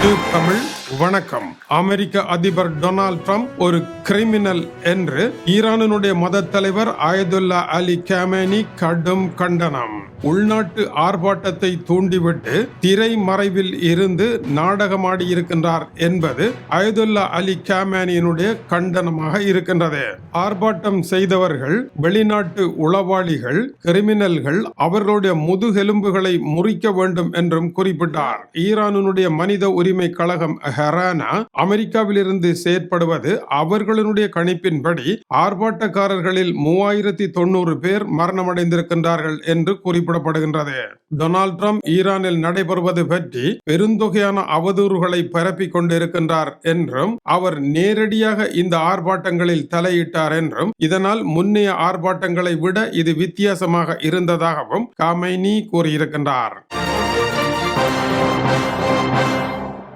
YouTube Tamil வணக்கம். அமெரிக்க அதிபர் Donald Trump ஒரு கிரிமினல் என்று ஈரானினுடைய மத தலைவர் ஆயதுல்லா அலி கேமேனி கடும் கண்டனம். உள்நாட்டு ஆர்ப்பாட்டத்தை தூண்டிவிட்டு திரைமறைவில் இருந்து நாடகமாடி இருக்கின்றார் என்பது அயதுல்லா அலி கேமேனியினுடைய கண்டனமாக இருக்கின்றது. ஆர்ப்பாட்டம் செய்தவர்கள் வெளிநாட்டு உளவாளிகள் கிரிமினல்கள் அவர்களுடைய முதுகெலும்புகளை முறிக்க வேண்டும் என்றும் குறிப்பிட்டார். ஈரானினுடைய மனித உரிமை கழகம் ஹரானா அமெரிக்காவிலிருந்து செயற்படுவது அவர்களுடைய கணிப்பின்படி ஆர்ப்பாட்டக்காரர்களில் மூவாயிரத்தி தொண்ணூறு பேர் மரணமடைந்திருக்கின்றார்கள் என்று குறிப்பிடப்படுகின்றது. டொனால்ட் ட்ரம்ப் ஈரானில் நடைபெறுவது பற்றி பெருந்தொகையான அவதூறுகளை பரப்பிக் கொண்டிருக்கின்றார் என்றும் அவர் நேரடியாக இந்த ஆர்ப்பாட்டங்களில் தலையிட்டார் என்றும் இதனால் முன்னைய ஆர்ப்பாட்டங்களை விட இது வித்தியாசமாக இருந்ததாகவும் காமைனி கூறியிருக்கின்றார்.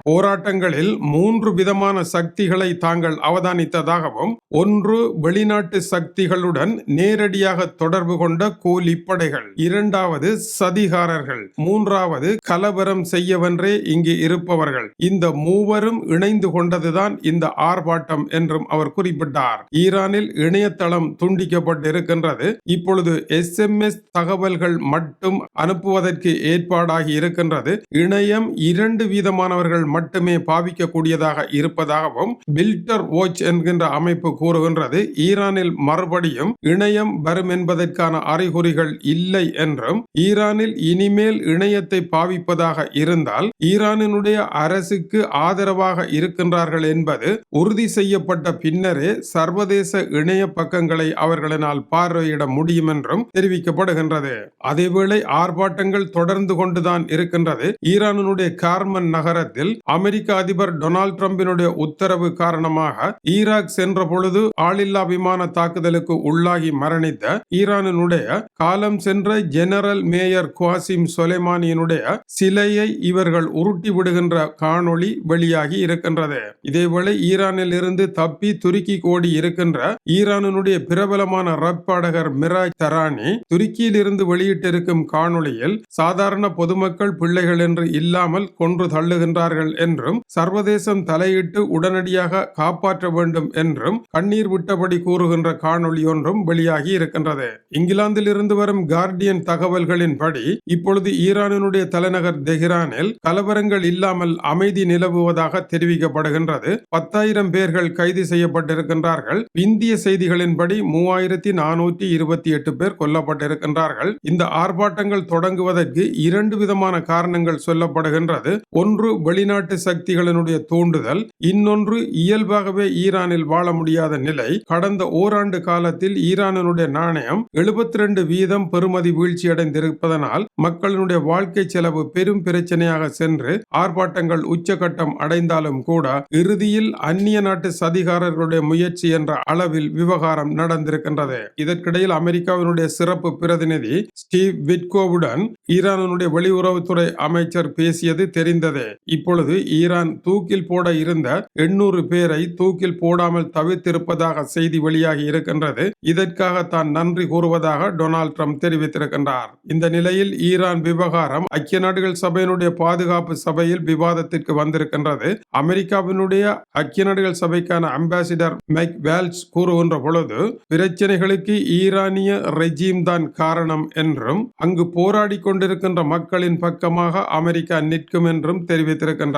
போராட்டங்களில் மூன்று விதமான சக்திகளை தாங்கள் அவதானித்ததாகவும் ஒன்று வெளிநாட்டு சக்திகளுடன் நேரடியாக தொடர்பு கொண்ட கூலிப்படைகள் இரண்டாவது சதிகாரர்கள் மூன்றாவது கலவரம் செய்யவென்றே இங்கு இருப்பவர்கள். இந்த மூவரும் இணைந்து கொண்டதுதான் இந்த ஆர்ப்பாட்டம் என்றும் அவர் குறிப்பிட்டார். ஈரானில் இணையதளம் துண்டிக்கப்பட்டிருக்கின்றது. இப்பொழுது எஸ் எம் எஸ் தகவல்கள் மட்டும் அனுப்புவதற்கு ஏற்பாடாகி இருக்கின்றது. இணையம் இரண்டு வீதமானவர்கள் மட்டுமே பாவிக்கக்கூடியதாக இருப்பதாகவும் பில்டர் வாட்ச் என்கின்ற அமைப்பு கூறுகின்றது. ஈரானில் மறுபடியும் இணையம் வரும் என்பதற்கான அறிகுறிகள் இல்லை என்றும் ஈரானில் இனிமேல் இணையத்தை பாவிப்பதாக இருந்தால் ஈரானினுடைய அரசுக்கு ஆதரவாக இருக்கின்றார்கள் என்பது உறுதி செய்யப்பட்ட பின்னரே சர்வதேச இணைய பக்கங்களை அவர்களினால் பார்வையிட முடியும் என்றும் தெரிவிக்கப்படுகின்றது. அதேவேளை ஆர்ப்பாட்டங்கள் தொடர்ந்து கொண்டுதான் இருக்கின்றது. ஈரானினுடைய கார்மன் நகரத்தில் அமெரிக்க அதிபர் டொனால்ட் ட்ரம்பினுடைய உத்தரவு காரணமாக ஈராக் சென்ற பொழுது ஆளில்லா விமான தாக்குதலுக்கு உள்ளாகி மரணித்த ஈரானினுடைய காலம் சென்ற ஜெனரல் மேயர் குவாசிம் சொலைமானியினுடைய சிலையை இவர்கள் உருட்டி விடுகின்ற காணொளி வெளியாகி இருக்கின்றது. இதேவேளை ஈரானில் இருந்து தப்பி துருக்கி கோடி இருக்கின்ற ஈரானினுடைய பிரபலமான ரப் பாடகர் மிராஜ் தரானி துருக்கியில் இருந்து வெளியிட்டிருக்கும் காணொளியில் சாதாரண பொதுமக்கள் பிள்ளைகள் என்று இல்லாமல் கொன்று தள்ளுகின்றார்கள் என்றும் சர்வதேசம் தலையிட்டு உடனடியாக காப்பாற்ற வேண்டும் என்றும் கண்ணீர் விட்டபடி கூறுகின்ற காணொளி ஒன்றும் வெளியாகி இருக்கின்றது. இங்கிலாந்திலிருந்து வரும் கார்டியன் தகவல்களின்படி இப்பொழுது ஈரானினுடைய தலைநகர் தெஹ்ரானில் கலவரங்கள் இல்லாமல் அமைதி நிலவுவதாக தெரிவிக்கப்படுகின்றது. பத்தாயிரம் பேர்கள் கைது செய்யப்பட்டிருக்கின்றார்கள். இந்திய செய்திகளின்படி மூவாயிரத்தி நானூற்றி இருபத்தி எட்டு பேர் கொல்லப்பட்டிருக்கின்றார்கள். இந்த ஆர்ப்பாட்டங்கள் தொடங்குவதற்கு இரண்டு விதமான காரணங்கள் சொல்லப்படுகின்றது. ஒன்று வெளிநாட்டு சக்திகளினுடைய தூண்டுதல் இன்னொன்று இயல்பாகவே ஈரானில் வாழ முடியாத நிலை. கடந்த ஓராண்டு காலத்தில் ஈரானினுடைய நாணயம் எழுபத்தி ரெண்டு வீதம் பெறுமதி வீழ்ச்சியடைந்திருப்பதனால் மக்களினுடைய வாழ்க்கை செலவு பெரும் பிரச்சனையாக சென்று ஆர்ப்பாட்டங்கள் உச்சகட்டம் அடைந்தாலும் கூட இறுதியில் அந்நிய நாட்டு சதிகாரர்களுடைய முயற்சி என்ற அளவில் விவகாரம் நடந்திருக்கின்றது. இதற்கிடையில் அமெரிக்காவினுடைய சிறப்பு பிரதிநிதி ஸ்டீவ் விட்கோவுடன் ஈரானுடைய வெளியுறவுத்துறை அமைச்சர் பேசியது தெரிந்ததே. இப்பொழுது ஈரான் தூக்கில் போட இருந்த எண்ணூறு பேரை தூக்கில் போடாமல் தவிர்த்திருப்பதாக செய்தி வெளியாகி இருக்கின்றது. இதற்காக தான் நன்றி கூறுவதாக டொனால்ட் ட்ரம்ப் தெரிவித்திருக்கின்றார். இந்த நிலையில் ஈரான் விவகாரம் ஐக்கிய நாடுகள் சபையினுடைய பாதுகாப்பு சபையில் விவாதத்திற்கு வந்திருக்கின்றது. அமெரிக்காவினுடைய ஐக்கிய நாடுகள் சபைக்கான அம்பாசிடர் மைக் வேல்ஸ் கூறுகின்ற பொழுது பிரச்சனைகளுக்கு ஈரானிய ரெஜீம் தான் காரணம் என்றும் அங்கு போராடி கொண்டிருக்கின்ற மக்களின் பக்கமாக அமெரிக்கா நிற்கும் என்றும் தெரிவித்திருக்கின்றார்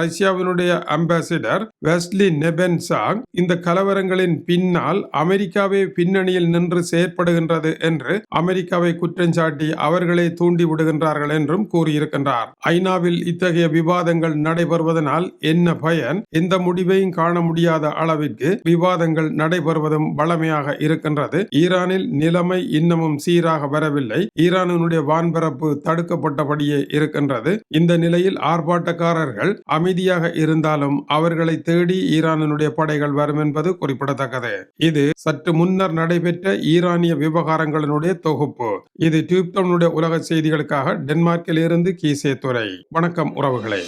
ரஷ்யாவினுடைய அம்பாசிடர் வெஸ்லி நெபென்சாங் இந்த கலவரங்களின் பின்னால் அமெரிக்காவே பின்னணியில் நின்று செயற்படுகின்றது என்று அமெரிக்காவை குற்றஞ்சாட்டி அவர்களை தூண்டி விடுகின்றார்கள் என்றும் கூறியிருக்கின்றார். ஐநாவில் இத்தகைய விவாதங்கள் நடைபெறுவதனால் என்ன பயன்? எந்த முடிவையும் காண முடியாத அளவிற்கு விவாதங்கள் நடைபெறுவதும் வளமையாக இருக்கின்றது. ஈரானில் நிலைமை இன்னமும் சீராக வரவில்லை. ஈரானினுடைய வான்பரப்பு தடுக்கப்பட்டபடியே இருக்கின்றது. இந்த நிலையில் ஆர்ப்பாட்டக்காரர்கள் அவர்கள் அமைதியாக இருந்தாலும் அவர்களை தேடி ஈரானினுடைய படைகள் வரும் என்பது குறிப்பிடத்தக்கது. இது சற்று முன்னர் நடைபெற்ற ஈரானிய விவகாரங்களினுடைய தொகுப்பு. இது டியூப்டனுடைய உலக செய்திகளுக்காக டென்மார்க்கில் இருந்து கீசே துறை வணக்கம் உறவுகளே.